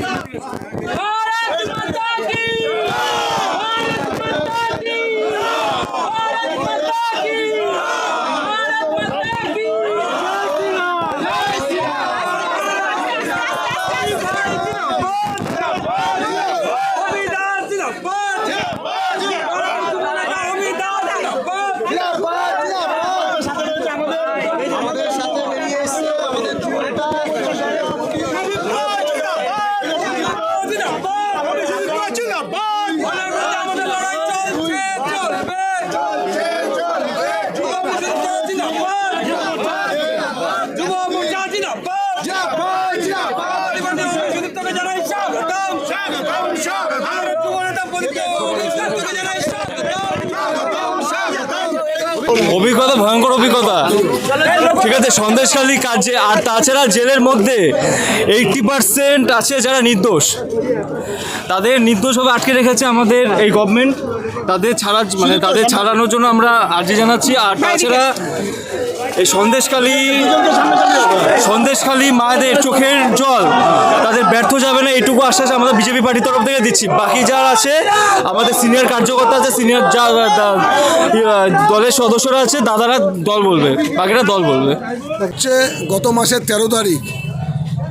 Vai, অভিজ্ঞতা ভয়ঙ্কর অভিজ্ঞতা। ঠিক আছে সন্দেশখালী কাজে আর তাছাড়া জেলের মধ্যে এইটি পার্সেন্ট আছে যারা নির্দোষ। তাদের নির্দোষভাবে আটকে রেখেছে আমাদের এই গভর্নমেন্ট তাদের ছাড়া মানে তাদের ছাড়ানোর জন্য আমরা আর্জি জানাচ্ছি। আর তাছাড়া এই সন্দেশখালী সন্দেশখালী মায়েদের চোখের জল। তাদের ব্যর্থ যাবে না, এইটুকু আশ্বাস আমরা বিজেপি পার্টির তরফ থেকে দিচ্ছি। বাকি যারা আছে, আমাদের সিনিয়র কার্যকর্তা আছে, সিনিয়র যা দলের সদস্যরা আছে, দাদারা দল বলবে, বাকিরা দল বলবে। হচ্ছে গত মাসের তেরো তারিখ,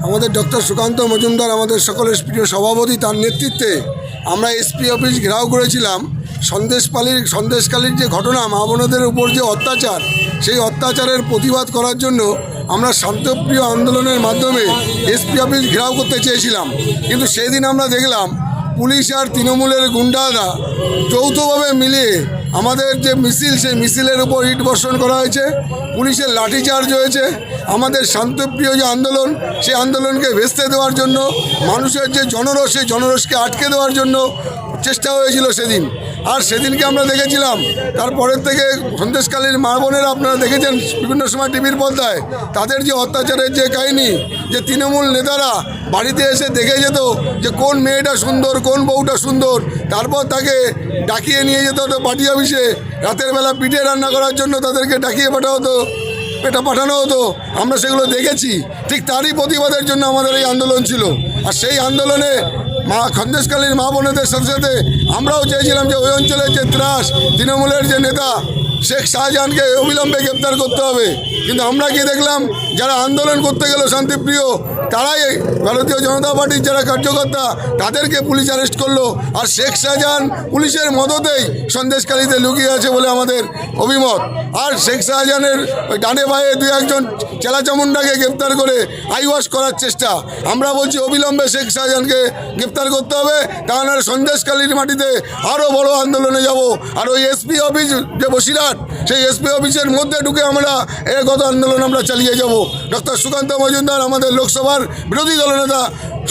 আমাদের ডক্টর সুকান্ত মজুমদার, আমাদের সকলের প্রিয় সভাপতি, তার নেতৃত্বে আমরা এসপি অফিস ঘেরাও করেছিলাম। সন্দেশপালির সন্দেশকালীর যে ঘটনা মা বোনদের উপর যে অত্যাচার, সেই অত্যাচারের প্রতিবাদ করার জন্য আমরা শান্তপ্রিয় আন্দোলনের মাধ্যমে এসপি অফিস ঘেরাও করতে চেয়েছিলাম। কিন্তু সেই দিন আমরা দেখলাম পুলিশ আর তৃণমূলের গুন্ডারা যৌথভাবে মিলিয়ে আমাদের যে মিছিল, সেই মিছিলের উপর ইট বর্ষণ করা হয়েছে। পুলিশের লাঠিচার্জ হয়েছে। আমাদের শান্তপ্রিয় যে আন্দোলন, সেই আন্দোলনকে ভেস্তে দেওয়ার জন্য, মানুষের যে জনরস সেই জনরসকে আটকে দেওয়ার জন্য চেষ্টা হয়েছিল সেদিন। আর সেদিনকে আমরা দেখেছিলাম। তারপরের থেকে সন্দেশকালীর মা বোনেরা আপনারা দেখেছেন বিভিন্ন সময় টিভির পর্দায়। তাদের যে অত্যাচারের যে কাহিনী, যে তৃণমূল নেতারা বাড়িতে এসে দেখে যেত যে কোন মেয়েটা সুন্দর, কোন বউটা সুন্দর। তারপর তাকে ডাকিয়ে নিয়ে যেত হতো পার্টি অফিসে। রাতের বেলা পিঠে রান্না করার জন্য তাদেরকে ডাকিয়ে পাঠা হতো এটা পাঠানো হতো। আমরা সেগুলো দেখেছি। ঠিক তারই প্রতিবাদের জন্য আমাদের এই আন্দোলন ছিল। আর সেই আন্দোলনে মা খন্দেশকালীর মা বোনেদের সাথে সাথে আমরাও চেয়েছিলাম যে ওই অঞ্চলের যে ত্রাস, তৃণমূলের যে নেতা, শেখ শাহজাহানকে অবিলম্বে গ্রেপ্তার করতে হবে। কিন্তু আমরা কি দেখলাম, যারা আন্দোলন করতে গেল শান্তিপ্রিয় তারাই ভারতীয় জনতা পার্টির যারা কার্যকর্তা, তাদেরকে পুলিশ অ্যারেস্ট করল। আর শেখ শাহজাহান পুলিশের মদতেই সন্দেশকালীতে লুকিয়ে আছে বলে আমাদের অভিমত। আর শেখ শাহজাহানের ওই ডানে ভাইয়ে দুই একজন চেলাচামুন্ডাকে গ্রেপ্তার করে আইওয়াশ করার চেষ্টা। আমরা বলছি, অবিলম্বে শেখ শাহজাহানকে গ্রেপ্তার করতে হবে। তাহলে সন্দেশকালীর মাটিতে আরও বড় আন্দোলনে যাব। আর ওই এসপি অফিস যে বসিরহাট, সেই এসপি অফিসের মধ্যে ঢুকে আমরা এর গত আন্দোলন আমরা চালিয়ে যাব। ডক্টর সুকান্ত মজুমদার, আমাদের লোকসভার বিরোধী দলনেতা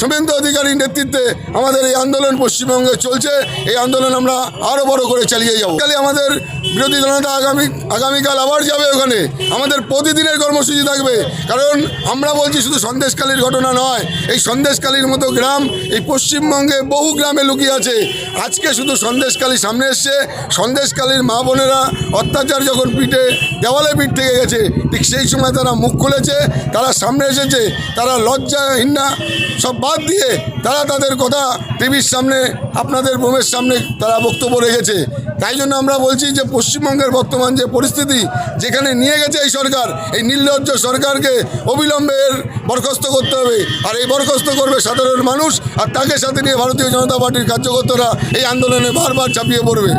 শুভেন্দু অধিকারীর নেতৃত্বে আমাদের এই আন্দোলন পশ্চিমবঙ্গে চলছে। এই আন্দোলন আমরা আরও বড় করে চালিয়ে যাব। খালি আমাদের বিরোধী দলনেতা আগামী আগামীকাল আবার যাবে ওখানে। আমাদের প্রতিদিনের কর্মসূচি থাকবে। কারণ আমরা বলছি শুধু সন্দেশকালীর ঘটনা নয়। এই সন্দেশকালীর মতো গ্রাম এই পশ্চিমবঙ্গে বহু গ্রামে লুকিয়ে আছে। আজকে শুধু সন্দেশকালী সামনে এসছে। সন্দেশকালীর মা বোনেরা অত্যাচার যখন পিঠে দেওয়ালে পিঠ থেকে গেছে, ঠিক সেই সময় তারা মুখ খুলেছে, তারা সামনে এসেছে, তারা লজ্জাহীন না সব বাদ দিয়ে তারা তাদের কথা টিভির সামনে, আপনাদের বোমের সামনে তারা বক্তব্য রেখেছে। তাই জন্য আমরা বলছি যে পশ্চিমবঙ্গের বর্তমান যে পরিস্থিতি, যেখানে নিয়ে গেছে এই সরকার, এই নির্লজ্জ সরকারকে অবিলম্বে বরখাস্ত করতে হবে। আর এই বরখাস্ত করবে সাধারণ মানুষ, আর তাকে সাথে নিয়ে ভারতীয় জনতা পার্টির কার্যকর্তারা এই আন্দোলনে বারবার চাপিয়ে পড়বে।